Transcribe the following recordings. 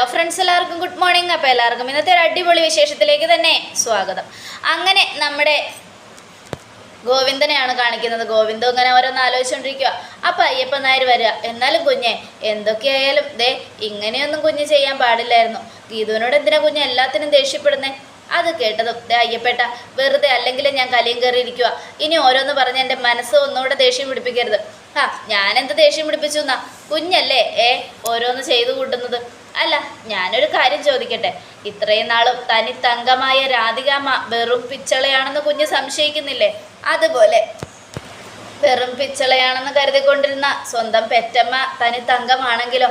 Hello friends എല്ലാവർക്കും good morning അപ്പോൾ എല്ലാവർക്കും ഇന്നത്തെ ഒരു അടിപൊളി വിശേഷത്തിലേക്ക് തന്നെ സ്വാഗതം. അങ്ങനെ നമ്മുടെ ഗോവിന്ദനെയാണ് കാണിക്കുന്നത്. ഗോവിന്ദം ഇങ്ങനെ ഓരോന്ന് ആലോചിച്ചുകൊണ്ടിരിക്കുക അപ്പം അയ്യപ്പൻ നായർ വരിക. എന്നാലും കുഞ്ഞെ എന്തൊക്കെയായാലും ദേ ഇങ്ങനെയൊന്നും കുഞ്ഞ് ചെയ്യാൻ പാടില്ലായിരുന്നു. ഗീതുവിനോട് എന്തിനാ കുഞ്ഞ് എല്ലാത്തിനും ദേഷ്യപ്പെടുന്നേ? അത് കേട്ടതും ദേ അയ്യപ്പേട്ട വെറുതെ അല്ലെങ്കിൽ ഞാൻ കലിയും കയറി ഇരിക്കുക ഇനി ഓരോന്ന് പറഞ്ഞ് എന്റെ മനസ്സ് ഒന്നുകൂടെ ദേഷ്യം പിടിപ്പിക്കരുത്. ആ ഞാനെന്ത് ദേഷ്യം പിടിപ്പിച്ചു എന്നാ? കുഞ്ഞല്ലേ ഏ ഓരോന്ന് ചെയ്തു കൂട്ടുന്നത്. അല്ല ഞാനൊരു കാര്യം ചോദിക്കട്ടെ. ഇത്രയും നാളും തനി തങ്കമായ രാധികാമ്മ വെറും പിച്ചളയാണെന്ന് കുഞ്ഞ് സംശയിക്കുന്നില്ലേ? അതുപോലെ വെറും പിച്ചളയാണെന്ന് കരുതിക്കൊണ്ടിരുന്ന സ്വന്തം പെറ്റമ്മ തനി തങ്കമാണെങ്കിലോ?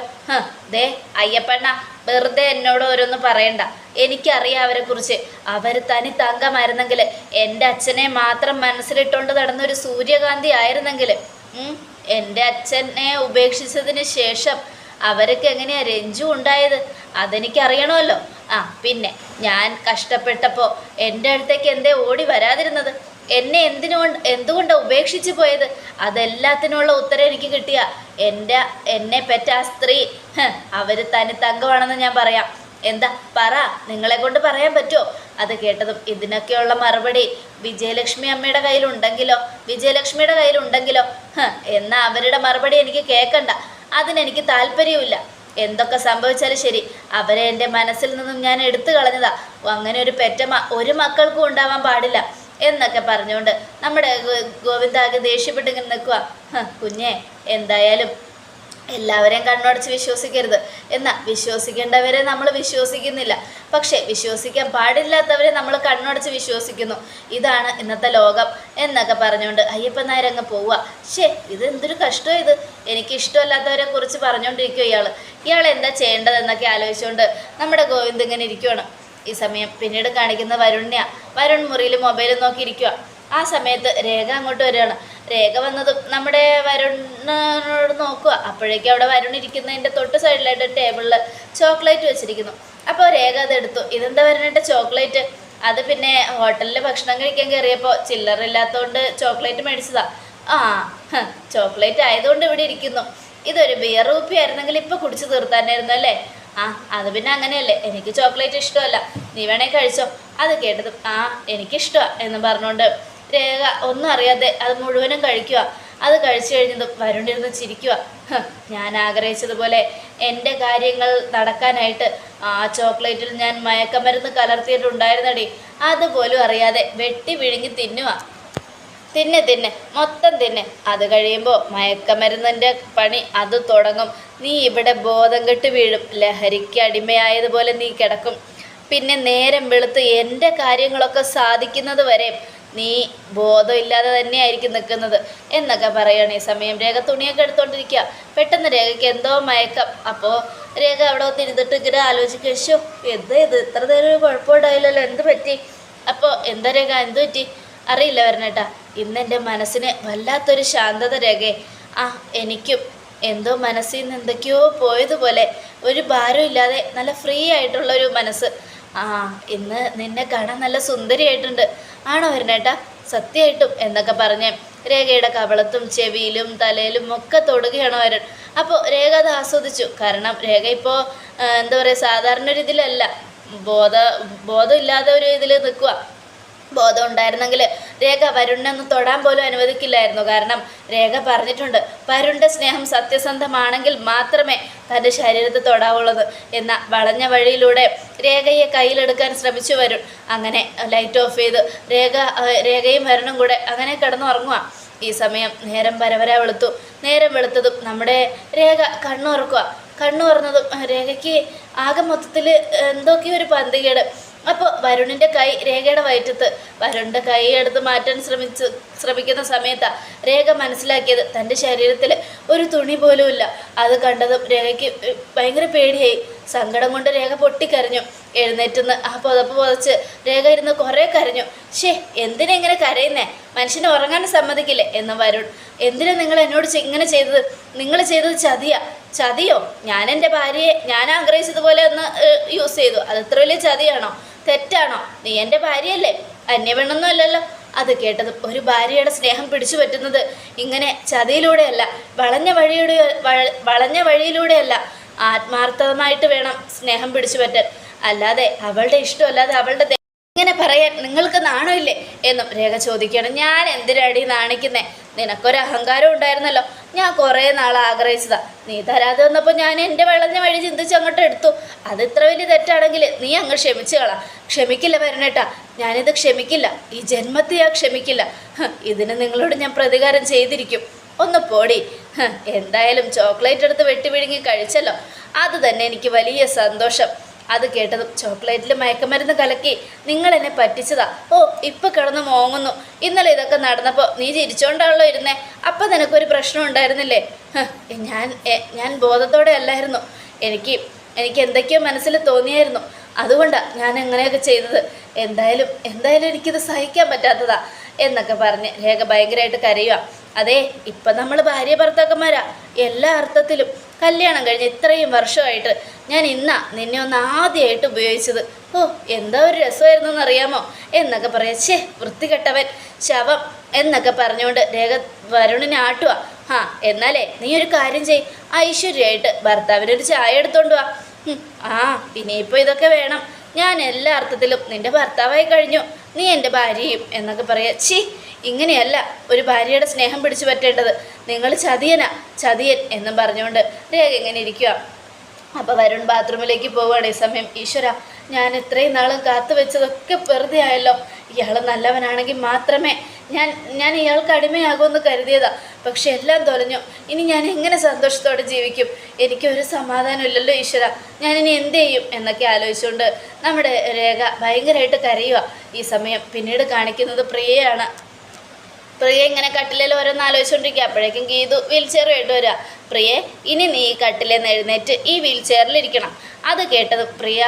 ദേ അയ്യപ്പണ്ണ വെറുതെ എന്നോട് ഓരോന്ന് പറയണ്ട. എനിക്കറിയാം അവരെ കുറിച്ച് അവർ തനി തങ്കമായിരുന്നെങ്കിൽ എന്റെ അച്ഛനെ മാത്രം മനസ്സിലിട്ടുകൊണ്ട് നടന്ന ഒരു സൂര്യകാന്തി ആയിരുന്നെങ്കിൽ എന്റെ അച്ഛനെ ഉപേക്ഷിച്ചതിന് ശേഷം അവർക്ക് എങ്ങനെയാ രഞ്ജു ഉണ്ടായത്? അതെനിക്കറിയണമല്ലോ. ആ പിന്നെ ഞാൻ കഷ്ടപ്പെട്ടപ്പോൾ എന്റെ അടുത്തേക്ക് എന്തേ ഓടി വരാതിരുന്നത്? എന്നെ എന്തിനുകൊണ്ട് എന്തുകൊണ്ടാണ് ഉപേക്ഷിച്ചു പോയത്? അതെല്ലാത്തിനുള്ള ഉത്തരം എനിക്ക് കിട്ടിയ എന്റെ എന്നെ പെറ്റ ആ സ്ത്രീ. അവർ തനി തങ്കമാണെന്ന് ഞാൻ പറയാം. എന്താ പറ നിങ്ങളെ കൊണ്ട് പറയാൻ പറ്റുമോ അത് കേട്ടതും ഇതിനൊക്കെയുള്ള മറുപടി വിജയലക്ഷ്മി അമ്മയുടെ കയ്യിലുണ്ടെങ്കിലോ? വിജയലക്ഷ്മിയുടെ കയ്യിലുണ്ടെങ്കിലോ? എന്നാ അവരുടെ മറുപടി എനിക്ക് കേൾക്കണ്ട അതിനെനിക്ക് താല്പര്യമില്ല എന്തൊക്കെ സംഭവിച്ചാലും ശരി അവരെ എന്റെ മനസ്സിൽ നിന്നും ഞാൻ എടുത്തു കളഞ്ഞതാ. അങ്ങനെ ഒരു പെറ്റമ്മ ഒരു മക്കൾക്കും ഉണ്ടാവാൻ പാടില്ല എന്നൊക്കെ പറഞ്ഞുകൊണ്ട് നമ്മുടെ ഗോവിന്ദാകെ ദേഷ്യപ്പെട്ടിങ്ങനെ നിൽക്കുക കുഞ്ഞെ എന്തായാലും എല്ലാവരെയും കണ്ണടച്ച് വിശ്വസിക്കരുത്. എന്നാൽ വിശ്വസിക്കേണ്ടവരെ നമ്മൾ വിശ്വസിക്കുന്നില്ല. പക്ഷേ വിശ്വസിക്കാൻ പാടില്ലാത്തവരെ നമ്മൾ കണ്ണടച്ച് വിശ്വസിക്കുന്നു. ഇതാണ് ഇന്നത്തെ ലോകം എന്നൊക്കെ പറഞ്ഞുകൊണ്ട് അയ്യപ്പൻ നായർ അങ്ങ് പോവുക. ഷേ ഇത് എന്തൊരു കഷ്ടം ഇത്. എനിക്ക് ഇഷ്ടമല്ലാത്തവരെ കുറിച്ച് പറഞ്ഞുകൊണ്ടിരിക്കുക ഇയാൾ ഇയാൾ എന്താ ചെയ്യേണ്ടതെന്നൊക്കെ ആലോചിച്ചുകൊണ്ട് നമ്മുടെ ഗോവിന്ദ് ഇങ്ങനെ ഇരിക്കുവാണ്. ഈ സമയം പിന്നീട് കാണിക്കുന്ന വരുണ്യ വരുൺ മുറിയിൽ മൊബൈൽ നോക്കിയിരിക്കുക ആ സമയത്ത് രേഖ അങ്ങോട്ട് വരികയാണ്. രേഖ വന്നതും നമ്മുടെ വരുണിനോട് നോക്കുക. അപ്പോഴേക്കും അവിടെ വരുൺ ഇരിക്കുന്നതിന്റെ തൊട്ട് സൈഡിലായിട്ട് ടേബിളിൽ ചോക്ലേറ്റ് വെച്ചിരിക്കുന്നു. അപ്പോൾ രേഖ അതെടുത്തു ഇതെന്താ വരുന്നേട്ട ചോക്ലേറ്റ്? അത് പിന്നെ ഹോട്ടലിൽ ഭക്ഷണം കഴിക്കാൻ കയറിയപ്പോൾ ചില്ലറില്ലാത്തതുകൊണ്ട് ചോക്ലേറ്റ് മേടിച്ചതാ. ആ ചോക്ലേറ്റ് ആയതുകൊണ്ട് ഇവിടെ ഇരിക്കുന്നു. ഇതൊരു ബിയർ റൂപ്പി ആയിരുന്നെങ്കിൽ ഇപ്പോൾ കുടിച്ചു തീർത്താനായിരുന്നു അല്ലേ? ആ അത് പിന്നെ അങ്ങനെയല്ലേ. എനിക്ക് ചോക്ലേറ്റ് ഇഷ്ടമല്ല. നീ വേണേ കഴിച്ചോ. അത് കേട്ടത് ആ എനിക്കിഷ്ടമാണ് എന്ന് പറഞ്ഞുകൊണ്ട് രേഖ ഒന്നും അറിയാതെ അത് മുഴുവനും കഴിക്കുക. അത് കഴിച്ചു കഴിഞ്ഞതും വരുണ്ടിരുന്ന് ചിരിക്കുക. ഞാൻ ആഗ്രഹിച്ചതുപോലെ എന്റെ കാര്യങ്ങൾ നടക്കാനായിട്ട് ആ ചോക്ലേറ്റിൽ ഞാൻ മയക്കമരുന്ന് കലർത്തിയിട്ടുണ്ടായിരുന്നടി. അതുപോലും അറിയാതെ വെട്ടി വിഴുങ്ങി തിന്നുക തിന്നെ തിന്നെ മൊത്തം തിന്നെ. അത് കഴിയുമ്പോൾ മയക്കമരുന്നിന്റെ പണി അത് തുടങ്ങും. നീ ഇവിടെ ബോധം കെട്ട് വീഴും. ലഹരിക്ക് അടിമയായതുപോലെ നീ കിടക്കും. പിന്നെ നേരം വെളുത്ത് എന്റെ കാര്യങ്ങളൊക്കെ സാധിക്കുന്നത് വരെ നീ ബോധമില്ലാതെ തന്നെയായിരിക്കും നിൽക്കുന്നത് എന്നൊക്കെ പറയുകയാണ് ഈ സമയം. രേഖ തുണിയൊക്കെ എടുത്തോണ്ടിരിക്കുക. പെട്ടെന്ന് രേഖയ്ക്ക് എന്തോ മയക്കം. അപ്പോൾ രേഖ അവിടെ ഒന്ന് ഇരുന്നിട്ട് ഇങ്ങനെ ആലോചിക്കുക ശോ എന്താ ഇത്? ഇത്ര നേരം കുഴപ്പമുണ്ടായില്ലല്ലോ എന്ത് പറ്റി? അപ്പോൾ എന്താ രേഖ? എന്ത് പറ്റി? അറിയില്ല വരണേട്ടാ. ഇന്ന് എന്റെ മനസ്സിന് വല്ലാത്തൊരു ശാന്തത രേഖയെ ആ എനിക്കും എന്തോ മനസ്സിൽ നിന്ന് എന്തൊക്കെയോ പോയതുപോലെ. ഒരു ഭാരമില്ലാതെ നല്ല ഫ്രീ ആയിട്ടുള്ളൊരു മനസ്സ്. ആ ഇന്ന് നിന്നെ കാണാൻ നല്ല സുന്ദരിയായിട്ടുണ്ട്. ആണോ വരണേട്ടാ? സത്യമായിട്ടും എന്നൊക്കെ പറഞ്ഞ് രേഖയുടെ കവളത്തും ചെവിയിലും തലയിലും ഒക്കെ തൊടുകയാണ് വരൻ അപ്പോൾ രേഖ അത് ആസ്വദിച്ചു. കാരണം രേഖ ഇപ്പോൾ എന്താ പറയുക സാധാരണ ഒരു ഇതിലല്ല. ബോധ ബോധമില്ലാതെ ഒരു ഇതിൽ നിൽക്കുക ബോധം ഉണ്ടായിരുന്നെങ്കിൽ രേഖ വരുണിനെ ഒന്ന് തൊടാൻ പോലും അനുവദിക്കില്ലായിരുന്നു. കാരണം രേഖ പറഞ്ഞിട്ടുണ്ട് വരുണിന്റെ സ്നേഹം സത്യസന്ധമാണെങ്കിൽ മാത്രമേ തന്റെ ശരീരത്തെ തൊടാവുള്ളത് എന്ന വളഞ്ഞ വഴിയിലൂടെ രേഖയെ കയ്യിലെടുക്കാൻ ശ്രമിച്ചു വരും. അങ്ങനെ ലൈറ്റ് ഓഫ് ചെയ്ത് രേഖ രേഖയും വരുണും കൂടെ അങ്ങനെ കിടന്നുറങ്ങുക. ഈ സമയം നേരം വരവര വെളുത്തു. നേരം വെളുത്തതും നമ്മുടെ രേഖ കണ്ണുറക്കുക. കണ്ണു തുറന്നതും രേഖയ്ക്ക് ആകെ മൊത്തത്തിൽ എന്തൊക്കെയോ ഒരു പന്തികേട്. അപ്പോൾ വരുണിന്റെ കൈ രേഖയുടെ വയറ്റത്ത്. വരുണിന്റെ കൈ എടുത്ത് മാറ്റാൻ ശ്രമിച്ച് ശ്രമിക്കുന്ന സമയത്താണ് രേഖ മനസ്സിലാക്കിയത്. തന്റെ ശരീരത്തിൽ ഒരു തുണി പോലുമില്ല അത് കണ്ടതും രേഖയ്ക്ക് ഭയങ്കര പേടിയായി. സങ്കടം കൊണ്ട് രേഖ പൊട്ടിക്കരഞ്ഞു. എഴുന്നേറ്റുന്ന് ആ പുതപ്പ് പുതച്ച് രേഖ ഇരുന്ന് കുറേ കരഞ്ഞു. ഷേ എന്തിനാ ഇങ്ങനെ കരയുന്നേ? മനുഷ്യനെ ഉറങ്ങാൻ സമ്മതിക്കില്ലേ? എന്ന് വരുൺ. എന്തിനാ നിങ്ങൾ എന്നോട് ഇങ്ങനെ ചെയ്തത്? നിങ്ങൾ ചെയ്തത് ചതിയാ. ചതിയോ? ഞാൻ എന്റെ ഭാര്യയെ ഞാൻ ആഗ്രഹിച്ചതുപോലെ ഒന്ന് യൂസ് ചെയ്തു. അത് ഇത്ര വലിയ ചതിയാണോ? തെറ്റാണോ? നീ എന്റെ ഭാര്യയല്ലേ? അന്യപെണ്ണൊന്നും അല്ലല്ലോ അത് കേട്ടതും ഒരു ഭാര്യയുടെ സ്നേഹം പിടിച്ചു പറ്റുന്നത് ഇങ്ങനെ ചതിയിലൂടെയല്ല വളഞ്ഞ വഴിയുടെ വഴ- വളഞ്ഞ വഴിയിലൂടെയല്ല. ആത്മാർത്ഥമായിട്ട് വേണം സ്നേഹം പിടിച്ചു പറ്റാൻ. അല്ലാതെ അവളുടെ ഇഷ്ടമല്ലാതെ അവളുടെ ഇങ്ങനെ പറയാൻ നിങ്ങൾക്ക് നാണമില്ലേ? എന്നും രേഖ ചോദിക്കുകയാണ്. ഞാൻ എന്തിനടി നാണിക്കുന്നേ? നിനക്കൊരു അഹങ്കാരം ഉണ്ടായിരുന്നല്ലോ. ഞാൻ കുറേ നാൾ ആഗ്രഹിച്ചതാ. നീ തരാതെ വന്നപ്പോൾ ഞാൻ എന്റെ വെള്ളഞ്ഞ വഴി ചിന്തിച്ച് അങ്ങോട്ട് എടുത്തു. അത് ഇത്ര വലിയ തെറ്റാണെങ്കിൽ നീ അങ്ങ് ക്ഷമിച്ചു കളാം. ക്ഷമിക്കില്ല വരണേട്ടാ ഞാനിത് ക്ഷമിക്കില്ല. ഈ ജന്മത്തെ ഞാൻ ക്ഷമിക്കില്ല. ഇതിന് നിങ്ങളോട് ഞാൻ പ്രതികാരം ചെയ്തിരിക്കും. ഒന്ന് പോടി. എന്തായാലും ചോക്ലേറ്റ് എടുത്ത് വെട്ടി വിഴുങ്ങി കഴിച്ചല്ലോ. അത് തന്നെ എനിക്ക് വലിയ സന്തോഷം. അത് കേട്ടതും ചോക്ലേറ്റിൽ മയക്കുമരുന്ന് കലക്കി നിങ്ങൾ എന്നെ പറ്റിച്ചതാ? ഓ ഇപ്പൊ കിടന്ന് മോങ്ങുന്നു. ഇന്നലെ ഇതൊക്കെ നടന്നപ്പോൾ നീ ചിരിച്ചോണ്ടാണല്ലോ ഇരുന്നേ. അപ്പം നിനക്കൊരു പ്രശ്നം ഉണ്ടായിരുന്നില്ലേ? ഞാൻ ഞാൻ ബോധത്തോടെ അല്ലായിരുന്നു. എനിക്ക് എനിക്ക് എന്തൊക്കെയോ മനസ്സിൽ തോന്നിയായിരുന്നു. അതുകൊണ്ടാണ് ഞാൻ എങ്ങനെയൊക്കെ ചെയ്തത്. എന്തായാലും എന്തായാലും എനിക്കിത് സഹിക്കാൻ പറ്റാത്തതാ എന്നൊക്കെ പറഞ്ഞ് രേഖ ഭയങ്കരമായിട്ട് കരയുക അതെ ഇപ്പം നമ്മൾ ഭാര്യ ഭർത്താക്കന്മാരാ. എല്ലാ അർത്ഥത്തിലും കല്യാണം കഴിഞ്ഞ് ഇത്രയും വർഷമായിട്ട് ഞാൻ ഇന്നാ നിന്നെ ഒന്ന് ആദ്യമായിട്ട് ഉപയോഗിച്ചത്. ഓ എന്താ ഒരു രസമായിരുന്നു എന്നറിയാമോ എന്നൊക്കെ പറയാ ഛേ വൃത്തികെട്ടവൻ ശവം എന്നൊക്കെ പറഞ്ഞുകൊണ്ട് രേഖ വരുണിനെ ആട്ടുക ആ എന്നാലേ നീ ഒരു കാര്യം ചെയ് ഐശ്വര്യമായിട്ട് ഭർത്താവിനൊരു ചായ എടുത്തോണ്ട് വാ. ആ ഇനിയിപ്പോൾ ഇതൊക്കെ വേണം. ഞാൻ എല്ലാ അർത്ഥത്തിലും നിന്റെ ഭർത്താവായി കഴിഞ്ഞു. നീ എന്റെ ഭാര്യയും എന്നൊക്കെ പറയാ ഛീ ഇങ്ങനെയല്ല ഒരു ഭാര്യയുടെ സ്നേഹം പിടിച്ചു പറ്റേണ്ടത്. നിങ്ങൾ ചതിയനാ ചതിയൻ എന്നും പറഞ്ഞുകൊണ്ട് രേഖ ഇങ്ങനെ ഇരിക്കുക അപ്പോൾ വരുൺ ബാത്റൂമിലേക്ക് പോവുകയാണ് ഈ സമയം. ഈശ്വര ഞാൻ ഇത്രയും നാളും കാത്തു വെച്ചതൊക്കെ വെറുതെ ആയല്ലോ. ഇയാൾ നല്ലവനാണെങ്കിൽ മാത്രമേ ഞാൻ ഞാൻ ഇയാൾക്ക് അടിമയാകുമെന്ന് കരുതിയതാ. പക്ഷെ എല്ലാം തൊലഞ്ഞു. ഇനി ഞാൻ എങ്ങനെ സന്തോഷത്തോടെ ജീവിക്കും? എനിക്കൊരു സമാധാനം ഇല്ലല്ലോ ഈശ്വര. ഞാനിനി എന്ത് ചെയ്യും എന്നൊക്കെ ആലോചിച്ചുകൊണ്ട് നമ്മുടെ രേഖ ഭയങ്കരമായിട്ട് കരയുക ഈ സമയം പിന്നീട് കാണിക്കുന്നത് പ്രിയയാണ്. പ്രിയ ഇങ്ങനെ കട്ടിലിൽ ഓരോന്ന് ആലോചിച്ചുകൊണ്ടിരിക്കുക അപ്പോഴേക്കും ഗീതു വീൽ വേണ്ടി വരിക. പ്രിയെ ഇനി നീ ഈ കട്ടിലെ എഴുന്നേറ്റ് ഈ വീൽ ചെയറിലിരിക്കണം അത് കേട്ടത് പ്രിയ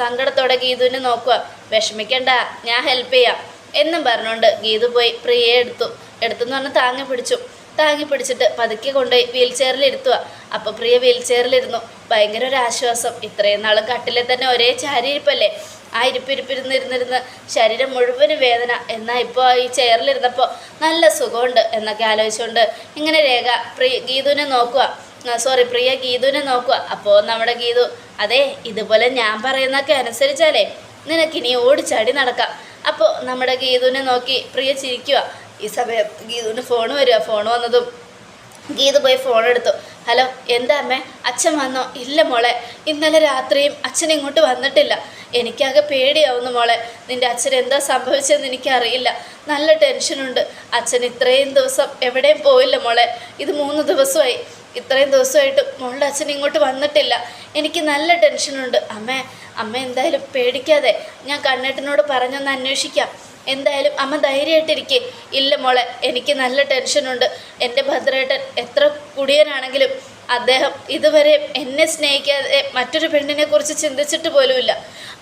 സങ്കടത്തോടെ ഗീതുവിനെ നോക്കുക. വിഷമിക്കണ്ട ഞാൻ ഹെൽപ്പ് ചെയ്യാം. എന്നും പറഞ്ഞുകൊണ്ട് ഗീതു പോയി പ്രിയയെ എടുത്തു. എടുത്തെന്ന് പറഞ്ഞ് താങ്ങി പിടിച്ചു. താങ്ങി പിടിച്ചിട്ട് പതുക്കെ കൊണ്ടുപോയി വീൽ ചെയറിൽ ഇരുത്തുക. അപ്പോൾ പ്രിയ വീൽ ചെയറിലിരുന്നു ഭയങ്കര ഒരു ആശ്വാസം. ഇത്രയും നാളും കട്ടിലെ തന്നെ ഒരേ ചാരിയിരിപ്പല്ലേ ആ ഇരിപ്പിരിപ്പിരുന്നിരുന്നിരുന്ന് ശരീരം മുഴുവനും വേദന. എന്നാൽ ഇപ്പോൾ ഈ ചെയറിലിരുന്നപ്പോൾ നല്ല സുഖമുണ്ട് എന്നൊക്കെ ആലോചിച്ചുകൊണ്ട് ഇങ്ങനെ രേഖ പ്രിയ ഗീതുവിനെ നോക്കുക. സോറി പ്രിയ ഗീതുവിനെ നോക്കുക. അപ്പോൾ നമ്മുടെ ഗീതു അതെ ഇതുപോലെ ഞാൻ പറയുന്നതൊക്കെ അനുസരിച്ചാലേ നിനക്കിനി ഓടിച്ചാടി നടക്കാം. അപ്പോൾ നമ്മുടെ ഗീതുവിനെ നോക്കി പ്രിയ ചിരിക്കുക ഈ സമയം ഗീതുവിന് ഫോൺ വരിക ഫോൺ വന്നതും ഗീതു പോയി ഫോൺ എടുത്തു. ഹലോ എന്താ അമ്മേ? അച്ഛൻ വന്നോ? ഇല്ല മോളെ ഇന്നലെ രാത്രിയും അച്ഛൻ ഇങ്ങോട്ട് വന്നിട്ടില്ല. എനിക്കാകെ പേടിയാവുന്നു മോളെ. നിന്റെ അച്ഛൻ എന്താ സംഭവിച്ചതെന്ന് എനിക്കറിയില്ല. നല്ല ടെൻഷനുണ്ട്. അച്ഛൻ ഇത്രയും ദിവസം എവിടെയും പോയില്ല മോളെ. ഇത് മൂന്ന് ദിവസമായി. ഇത്രയും ദിവസമായിട്ട് മോളുടെ അച്ഛൻ ഇങ്ങോട്ട് വന്നിട്ടില്ല. എനിക്ക് നല്ല ടെൻഷനുണ്ട്. അമ്മേ അമ്മ എന്തായാലും പേടിക്കാതെ ഞാൻ കണ്ണേട്ടനോട് പറഞ്ഞൊന്ന് അന്വേഷിക്കാം. എന്തായാലും അമ്മ ധൈര്യമായിട്ടിരിക്കെ. ഇല്ല മോളെ എനിക്ക് നല്ല ടെൻഷനുണ്ട് എന്റെ ഭദ്രേട്ടൻ എത്ര കുടിയനാണെങ്കിലും അദ്ദേഹം ഇതുവരെ എന്നെ സ്നേഹിക്കാതെ മറ്റൊരു പെണ്ണിനെ കുറിച്ച് ചിന്തിച്ചിട്ട് പോലുമില്ല.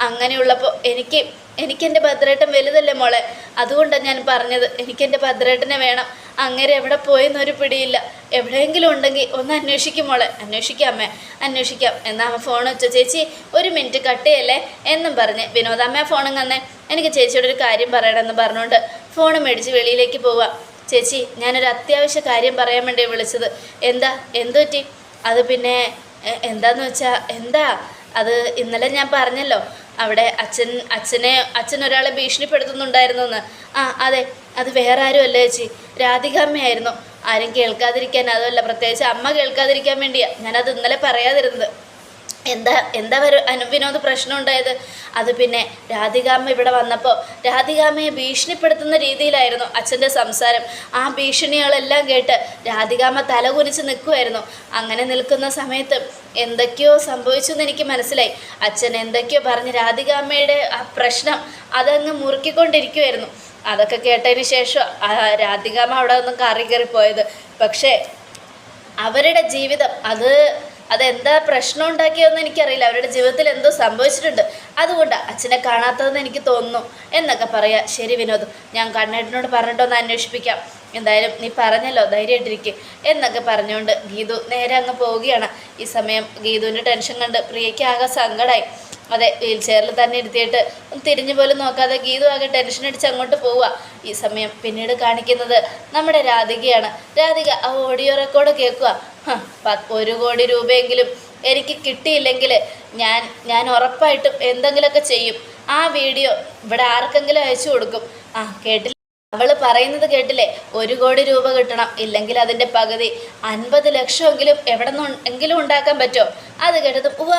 അങ്ങനെയുള്ളപ്പോൾ എനിക്ക് എനിക്കെന്റെ ഭദ്രേട്ടൻ വലുതല്ലേ മോളെ? അതുകൊണ്ടാണ് ഞാൻ പറഞ്ഞത് എനിക്കെന്റെ ഭദ്രേട്ടനെ വേണം. അങ്ങനെ എവിടെ പോയെന്നൊരു പിടിയില്ല. എവിടെയെങ്കിലും ഉണ്ടെങ്കിൽ ഒന്ന് അന്വേഷിക്കും മോളെ. അന്വേഷിക്കാം അമ്മേ. അന്വേഷിക്കാം. എന്നാ അമ്മ ഫോൺ വെച്ച? ചേച്ചി ഒരു മിനിറ്റ് കട്ട് ചെയ്യല്ലേ എന്നും പറഞ്ഞ്. വിനോദമ്മ ഫോണും തന്നെ. എനിക്ക് ചേച്ചിയോട് ഒരു കാര്യം പറയണമെന്ന് പറഞ്ഞുകൊണ്ട് ഫോൺ മേടിച്ച് വെളിയിലേക്ക് പോവാം. ചേച്ചി ഞാനൊരു അത്യാവശ്യ കാര്യം പറയാൻ വേണ്ടി വിളിച്ചത്. എന്താ? എന്തു പറ്റി അത് പിന്നെ എന്താന്ന് വെച്ചാൽ എന്താ? അത് ഇന്നലെ ഞാൻ പറഞ്ഞല്ലോ. അവിടെ അച്ഛൻ അച്ഛനെ അച്ഛൻ ഒരാളെ ഭീഷണിപ്പെടുത്തുന്നുണ്ടായിരുന്നു എന്ന് ആ അതെ. അത് വേറെ ആരും അല്ല ചേച്ചി? രാധികാമ്മയായിരുന്നു. ആരും കേൾക്കാതിരിക്കാൻ അതുമല്ല പ്രത്യേകിച്ച് അമ്മ കേൾക്കാതിരിക്കാൻ വേണ്ടിയാ ഞാനത് ഇന്നലെ പറയാതിരുന്നത്. എന്താ എന്താ വരും അനുവിനോദ് പ്രശ്നം ഉണ്ടായത് അത് പിന്നെ രാധികാമ്മ ഇവിടെ വന്നപ്പോൾ രാധികാമ്മയെ ഭീഷണിപ്പെടുത്തുന്ന രീതിയിലായിരുന്നു അച്ഛന്റെ സംസാരം. ആ ഭീഷണികളെല്ലാം കേട്ട് രാധികാമ്മ തലകുനിച്ച് നിൽക്കുമായിരുന്നു അങ്ങനെ നിൽക്കുന്ന സമയത്ത് എന്തൊക്കെയോ സംഭവിച്ചു എന്ന് എനിക്ക് മനസ്സിലായി. അച്ഛൻ എന്തൊക്കെയോ പറഞ്ഞ് രാധികാമ്മയുടെ ആ പ്രശ്നം അതങ്ങ് മുറുക്കിക്കൊണ്ടിരിക്കുമായിരുന്നു അതൊക്കെ കേട്ടതിന് ശേഷം രാധികാമ്മ അവിടെ ഒന്നും കറി കയറി പോയത് പക്ഷേ അവരുടെ ജീവിതം അത് അതെന്താ പ്രശ്നം ഉണ്ടാക്കിയതെന്ന് എനിക്കറിയില്ല. അവരുടെ ജീവിതത്തിൽ എന്തോ സംഭവിച്ചിട്ടുണ്ട്. അതുകൊണ്ട് അച്ഛനെ കാണാത്തതെന്ന് എനിക്ക് തോന്നുന്നു എന്നൊക്കെ പറയാ. ശരി വിനോദ് ഞാൻ കണ്ണേട്ടനോട് പറഞ്ഞിട്ടൊന്ന് അന്വേഷിപ്പിക്കാം. എന്തായാലും നീ പറഞ്ഞല്ലോ ധൈര്യമായിട്ടിരിക്കും എന്നൊക്കെ പറഞ്ഞുകൊണ്ട് ഗീതു നേരെ അങ്ങ് പോവുകയാണ്. ഈ സമയം ഗീതുവിന്റെ ടെൻഷൻ കണ്ട് പ്രിയയ്ക്ക് ആകെ സങ്കടമായി അതെ വീൽ ചെയറിൽ തന്നെ ഇരുത്തിയിട്ട് തിരിഞ്ഞു പോലും നോക്കാതെ ഗീതു ആകെ ടെൻഷൻ അടിച്ച് അങ്ങോട്ട് പോവുക. ഈ സമയം പിന്നീട് കാണിക്കുന്നത് നമ്മുടെ രാധികയാണ്. രാധിക ആ ഓഡിയോ റെക്കോർഡ് കേൾക്കുക. ഒരു കോടി രൂപയെങ്കിലും എനിക്ക് കിട്ടിയില്ലെങ്കിൽ ഞാൻ ഞാൻ ഉറപ്പായിട്ടും എന്തെങ്കിലുമൊക്കെ ചെയ്യും. ആ വീഡിയോ ഇവിടെ ആർക്കെങ്കിലും അയച്ചു കൊടുക്കും. ആ കേട്ടില്ല. അവൾ പറയുന്നത് കേട്ടില്ലേ? ഒരു കോടി രൂപ കിട്ടണം. ഇല്ലെങ്കിൽ അതിന്റെ പകുതി അൻപത് ലക്ഷമെങ്കിലും എവിടെ നിന്ന് എങ്കിലും ഉണ്ടാക്കാൻ പറ്റുമോ? അത് കേട്ടതും ഉവ്വ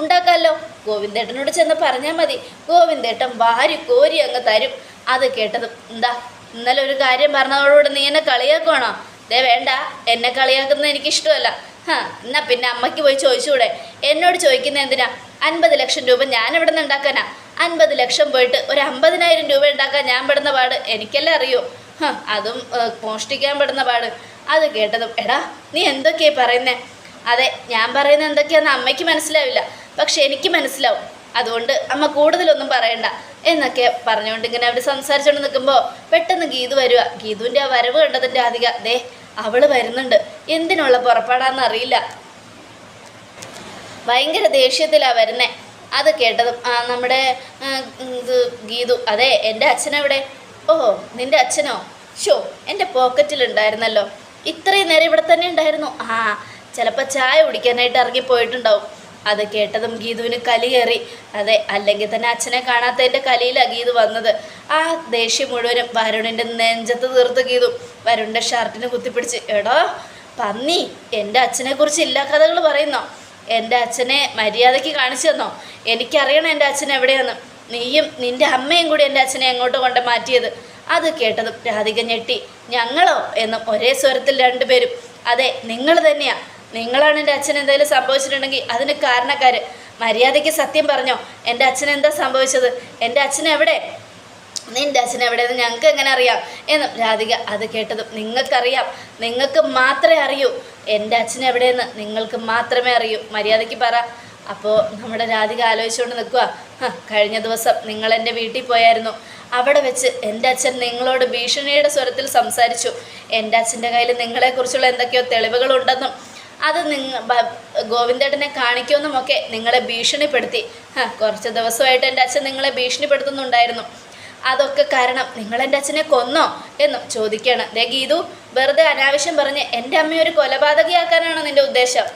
ഉണ്ടാക്കാമല്ലോ ഗോവിന്ദേട്ടനോട് ചെന്ന് പറഞ്ഞാൽ മതി. ഗോവിന്ദേട്ടൻ വാരി കോരി അങ്ങ് തരും. അത് കേട്ടതും എന്താ? ഇന്നലെ ഒരു കാര്യം പറഞ്ഞതോടുകൂടി നീ എന്നെ കളിയാക്കുവാണോ? ദേ വേണ്ട. എന്നെ കളിയാക്കുന്നത് എനിക്കിഷ്ടമല്ല. ഹാ എന്നാ പിന്നെ അമ്മയ്ക്ക് പോയി ചോദിച്ചുകൂടെ എന്നോട് ചോദിക്കുന്ന എന്തിനാ? അൻപത് ലക്ഷം രൂപ ഞാൻ എവിടെ നിന്ന് ഉണ്ടാക്കാനാ? അൻപത് ലക്ഷം പോയിട്ട് ഒരു അമ്പതിനായിരം രൂപ ഉണ്ടാക്കാൻ ഞാൻ പെടുന്ന പാട് എനിക്കല്ലേ അറിയൂ. അതും മോഷ്ടിക്കാൻ പെടുന്ന പാട്. അത് കേട്ടതും എടാ നീ എന്തൊക്കെയാ പറയുന്നേ? അതെ ഞാൻ പറയുന്നത് എന്തൊക്കെയാന്ന് അമ്മയ്ക്ക് മനസ്സിലാവില്ല. പക്ഷെ എനിക്ക് മനസ്സിലാവും. അതുകൊണ്ട് അമ്മ കൂടുതലൊന്നും പറയണ്ട. എന്നൊക്കെ പറഞ്ഞുകൊണ്ട് ഇങ്ങനെ അവർ സംസാരിച്ചുകൊണ്ട് നിൽക്കുമ്പോൾ പെട്ടെന്ന് ഗീതു വരിക ഗീതുവിന്റെ ആ വരവ് കണ്ടതിന്റെ അധിക ദേ അവൾ വരുന്നുണ്ട്. എന്തിനുള്ള പുറപ്പാടാന്ന് അറിയില്ല. ഭയങ്കര ദേഷ്യത്തിലാണ് വരുന്നേ. അത് കേട്ടതും നമ്മുടെ ഇത് ഗീതു അതെ എന്റെ അച്ഛനെവിടെ? ഓഹോ നിന്റെ അച്ഛനോ? ഷോ എന്റെ പോക്കറ്റിലുണ്ടായിരുന്നല്ലോ. ഇത്രയും നേരം ഇവിടെ തന്നെ ഉണ്ടായിരുന്നു. ആ ചിലപ്പോൾ ചായ കുടിക്കാനായിട്ട് ഇറങ്ങിപ്പോയിട്ടുണ്ടാവും അത് കേട്ടതും ഗീതുവിന് കലി കയറി. അതെ അല്ലെങ്കിൽ തന്നെ അച്ഛനെ കാണാത്തതിന്റെ കലിയിലാണ് ഗീതു വന്നത്. ആ ദേഷ്യം മുഴുവനും വരുണിന്റെ നെഞ്ചത്ത് തീർത്ത് ഗീതു. വരുണിന്റെ ഷർട്ടിന് കുത്തിപ്പിടിച്ച് എടോ പന്നി എന്റെ അച്ഛനെക്കുറിച്ച് ഇല്ലാ കഥകൾ പറയുന്നോ? എന്റെ അച്ഛനെ മര്യാദയ്ക്ക് കാണിച്ചു തന്നോ? എനിക്കറിയണം എന്റെ അച്ഛൻ എവിടെയെന്ന്. നീയും നിന്റെ അമ്മയും കൂടി എന്റെ അച്ഛനെ എങ്ങോട്ട് കൊണ്ട് മാറ്റിയത്. അത് കേട്ടതും രാധിക ഞെട്ടി. ഞങ്ങളോ? എന്നും ഒരേ സ്വരത്തിൽ രണ്ടുപേരും. അതെ നിങ്ങൾ തന്നെയാ. നിങ്ങളാണ് എന്റെ അച്ഛൻ എന്തെങ്കിലും സംഭവിച്ചിട്ടുണ്ടെങ്കിൽ അതിന് കാരണക്കാർ മര്യാദയ്ക്ക് സത്യം പറഞ്ഞോ? എന്റെ അച്ഛൻ എന്താ സംഭവിച്ചത്? എന്റെ അച്ഛൻ എവിടെ? നിന്റെ അച്ഛൻ എവിടെയെന്ന് ഞങ്ങൾക്ക് എങ്ങനെ അറിയാം? എന്നും രാധിക അത് കേട്ടതും നിങ്ങൾക്കറിയാം. നിങ്ങൾക്ക് മാത്രമേ അറിയൂ. എന്റെ അച്ഛൻ എവിടെയെന്ന് നിങ്ങൾക്ക് മാത്രമേ അറിയൂ. മര്യാദയ്ക്ക് പറ. അപ്പോൾ നമ്മുടെ രാധിക ആലോചിച്ചുകൊണ്ട് നിൽക്കുക കഴിഞ്ഞ ദിവസം നിങ്ങൾ എന്റെ വീട്ടിൽ പോയായിരുന്നു. അവിടെ വെച്ച് എന്റെ അച്ഛൻ നിങ്ങളോട് ഭീഷണിയുടെ സ്വരത്തിൽ സംസാരിച്ചു. എന്റെ അച്ഛന്റെ കയ്യിൽ നിങ്ങളെക്കുറിച്ചുള്ള എന്തൊക്കെയോ തെളിവുകളുണ്ടെന്നും അത് നിങ്ങൾ ഗോവിന്ദേട്ടനെ ഗോവിന്ദേട്ടനെ കാണിക്കുമെന്നുമൊക്കെ നിങ്ങളെ ഭീഷണിപ്പെടുത്തി. കുറച്ച് ദിവസമായിട്ട് എന്റെ അച്ഛൻ നിങ്ങളെ ഭീഷണിപ്പെടുത്തുന്നുണ്ടായിരുന്നു. അതൊക്കെ കാരണം നിങ്ങൾ എന്റെ അച്ഛനെ കൊന്നോ എന്നും ചോദിക്കുകയാണ്. ദേ ഗീതു വെറുതെ അനാവശ്യം പറഞ്ഞ് എന്റെ അമ്മയെ ഒരു കൊലപാതകയാക്കാനാണോ നിന്റെ ഉദ്ദേശം?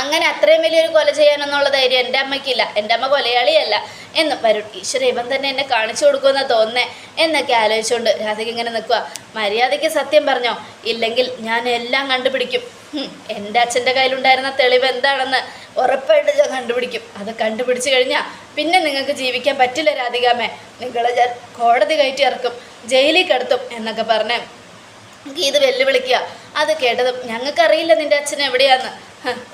അങ്ങനെ അത്രയും വലിയൊരു കൊല ചെയ്യാനെന്നുള്ള ധൈര്യം എന്റെ അമ്മയ്ക്കില്ല. എന്റെ അമ്മ കൊലയാളിയല്ല എന്ന് വരുൺ ഈശ്വര ഇവൻ തന്നെ എന്നെ കാണിച്ചു കൊടുക്കുമെന്ന് തോന്നേ എന്നൊക്കെ ആലോചിച്ചുകൊണ്ട് രാധിക ഇങ്ങനെ നിൽക്കുക മര്യാദയ്ക്ക് സത്യം പറഞ്ഞോ? ഇല്ലെങ്കിൽ ഞാൻ എല്ലാം കണ്ടുപിടിക്കും. എന്റെ അച്ഛന്റെ കയ്യിലുണ്ടായിരുന്ന തെളിവ് എന്താണെന്ന് ഉറപ്പായിട്ട് ഞാൻ കണ്ടുപിടിക്കും. അത് കണ്ടുപിടിച്ചു കഴിഞ്ഞാൽ പിന്നെ നിങ്ങൾക്ക് ജീവിക്കാൻ പറ്റില്ല രാധികാമേ. നിങ്ങളെ ഞാൻ കോടതി കയറ്റി ഇറക്കും ജയിലിൽ കിടത്തും എന്നൊക്കെ പറഞ്ഞേ ഗീത് വെല്ലുവിളിക്കുക. അത് കേട്ടതും ഞങ്ങൾക്കറിയില്ല നിന്റെ അച്ഛൻ എവിടെയാന്ന്.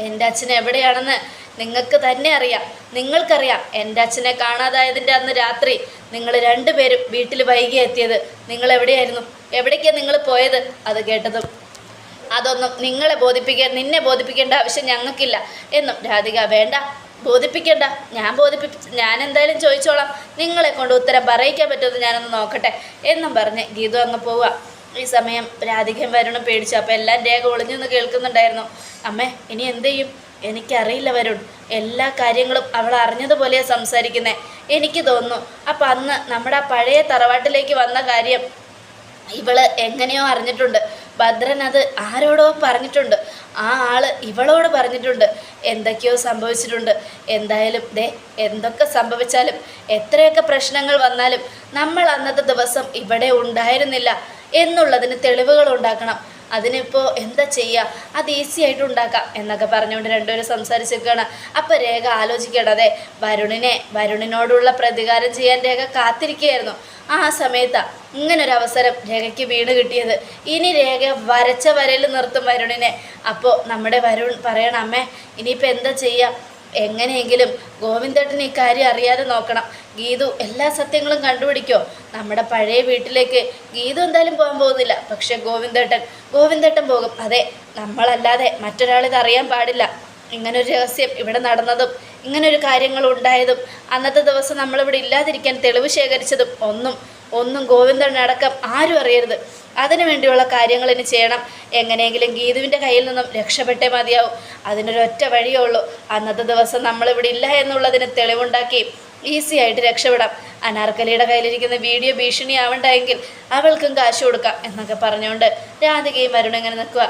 എന്റെ അച്ഛൻ എവിടെയാണെന്ന് നിങ്ങൾക്ക് തന്നെ അറിയാം. നിങ്ങൾക്കറിയാം എന്റെ അച്ഛനെ കാണാതായതിന്റെ അന്ന് രാത്രി നിങ്ങൾ രണ്ടുപേരും വീട്ടിൽ വൈകി എത്തിയത് നിങ്ങൾ എവിടെയായിരുന്നു? എവിടേക്കാണ് നിങ്ങൾ പോയത്? അത് കേട്ടതും അതൊന്നും നിങ്ങളെ ബോധിപ്പിക്കാൻ നിന്നെ ബോധിപ്പിക്കേണ്ട ആവശ്യം ഞങ്ങൾക്കില്ല. എന്നും രാധിക വേണ്ട. ബോധിപ്പിക്കണ്ട. ഞാൻ ബോധിപ്പി ഞാൻ എന്തായാലും ചോദിച്ചോളാം. നിങ്ങളെ കൊണ്ട് ഉത്തരം പറയിക്കാൻ പറ്റുമെന്ന് ഞാനൊന്ന് നോക്കട്ടെ. എന്നും പറഞ്ഞ് ഗീതു അങ്ങ് പോവുക. ഈ സമയം രാധികയും വരുണും പേടിച്ചു. അപ്പോൾ എല്ലാം രേഖ ഒളിഞ്ഞു നിന്ന് കേൾക്കുന്നുണ്ടായിരുന്നു. അമ്മേ ഇനി എന്ത് ചെയ്യും? എനിക്കറിയില്ല വരുൺ. എല്ലാ കാര്യങ്ങളും അവൾ അറിഞ്ഞതുപോലെയാണ് സംസാരിക്കുന്നത് എനിക്ക് തോന്നുന്നു അപ്പം അന്ന് നമ്മുടെ ആ പഴയ തറവാട്ടിലേക്ക് വന്ന കാര്യം ഇവൾ എങ്ങനെയോ അറിഞ്ഞിട്ടുണ്ട്. ഭദ്രൻ അത് ആരോടോ പറഞ്ഞിട്ടുണ്ട്. ആ ആൾ ഇവളോട് പറഞ്ഞിട്ടുണ്ട്. എന്തൊക്കെയോ സംഭവിച്ചിട്ടുണ്ട്. എന്തായാലും ദേ എന്തൊക്കെ സംഭവിച്ചാലും എത്രയൊക്കെ പ്രശ്നങ്ങൾ വന്നാലും നമ്മൾ അന്നത്തെ ദിവസം ഇവിടെ ഉണ്ടായിരുന്നില്ല എന്നുള്ളതിന് തെളിവുകൾ ഉണ്ടാക്കണം. അതിനിപ്പോൾ എന്താ ചെയ്യുക അത് ഈസി ആയിട്ട് ഉണ്ടാക്കാം എന്നൊക്കെ പറഞ്ഞുകൊണ്ട് രണ്ടുപേരും സംസാരിച്ചിരിക്കുകയാണ്. അപ്പോൾ രേഖ ആലോചിക്കണം അതെ വരുണിനെ വരുണിനോടുള്ള പ്രതികാരം ചെയ്യാൻ രേഖ കാത്തിരിക്കുകയായിരുന്നു. ആ സമയത്താണ് ഇങ്ങനൊരു അവസരം രേഖയ്ക്ക് വീണ് കിട്ടിയത്. ഇനി രേഖ വരച്ച വരയിൽ നിർത്തും വരുണിനെ. അപ്പോൾ നമ്മുടെ വരുൺ പറയണ അമ്മേ ഇനിയിപ്പോൾ എന്താ ചെയ്യുക എങ്ങനെയെങ്കിലും ഗോവിന്ദേട്ടൻ ഇക്കാര്യം കാര്യം അറിയാതെ നോക്കണം. ഗീതു എല്ലാ സത്യങ്ങളും കണ്ടുപിടിക്കോ. നമ്മുടെ പഴയ വീട്ടിലേക്ക് ഗീതു എന്തായാലും പോകാൻ പോകുന്നില്ല. പക്ഷെ ഗോവിന്ദേട്ടൻ ഗോവിന്ദേട്ടൻ പോകും. അതെ നമ്മളല്ലാതെ മറ്റൊരാളിത് അറിയാൻ പാടില്ല. ഇങ്ങനൊരു രഹസ്യം ഇവിടെ നടന്നതും ഇങ്ങനൊരു കാര്യങ്ങൾ ഉണ്ടായതും അന്നത്തെ ദിവസം നമ്മളിവിടെ ഇല്ലാതിരിക്കാൻ തെളിവ് ശേഖരിച്ചതും ഒന്നും ഒന്നും ഗോവിന്ദൻ ഗോവിന്ദനടക്കം ആരും അറിയരുത്. അതിനു വേണ്ടിയുള്ള കാര്യങ്ങൾ ഇനി ചെയ്യണം. എങ്ങനെയെങ്കിലും ഗീതുവിന്റെ കയ്യിൽ നിന്നും രക്ഷപ്പെട്ടേ മതിയാവും. അതിനൊരൊറ്റ വഴിയേ ഉള്ളൂ. അന്നത്തെ ദിവസം നമ്മളിവിടെ ഇല്ല എന്നുള്ളതിന് തെളിവുണ്ടാക്കി ഈസി ആയിട്ട് രക്ഷപ്പെടാം. അനാർക്കലിയുടെ കയ്യിലിരിക്കുന്ന വീഡിയോ ഭീഷണിയാവണ്ടെങ്കിൽ അവൾക്കും കാശ് കൊടുക്കാം എന്നൊക്കെ പറഞ്ഞുകൊണ്ട് രാധികയും അരുൺ ഇങ്ങനെ നിൽക്കുക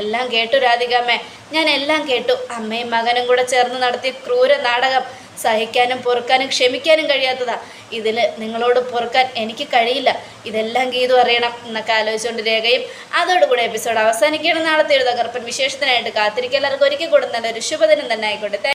എല്ലാം കേട്ടു രാധികാമ്മേ ഞാൻ എല്ലാം കേട്ടു. അമ്മയും മകനും കൂടെ ചേർന്ന് നടത്തിയ ക്രൂര നാടകം സഹിക്കാനും പൊറുക്കാനും ക്ഷമിക്കാനും കഴിയാത്തതാ. ഇതിൽ നിങ്ങളോട് പൊറുക്കാൻ എനിക്ക് കഴിയില്ല. ഇതെല്ലാം ഗീതു അറിയണം എന്നൊക്കെ ആലോചിച്ചുകൊണ്ട് രേഖയും അതോടുകൂടി എപ്പിസോഡ് അവസാനിക്കുകയാണ്. നാളത്തെ ഒരു വിശേഷത്തിനായിട്ട് കാത്തിരിക്കുക. എല്ലാവർക്കും ഒരിക്കൽ കൊടുത്ത നല്ലൊരു ശുഭദിനം തന്നെ ആയിക്കോട്ടെ.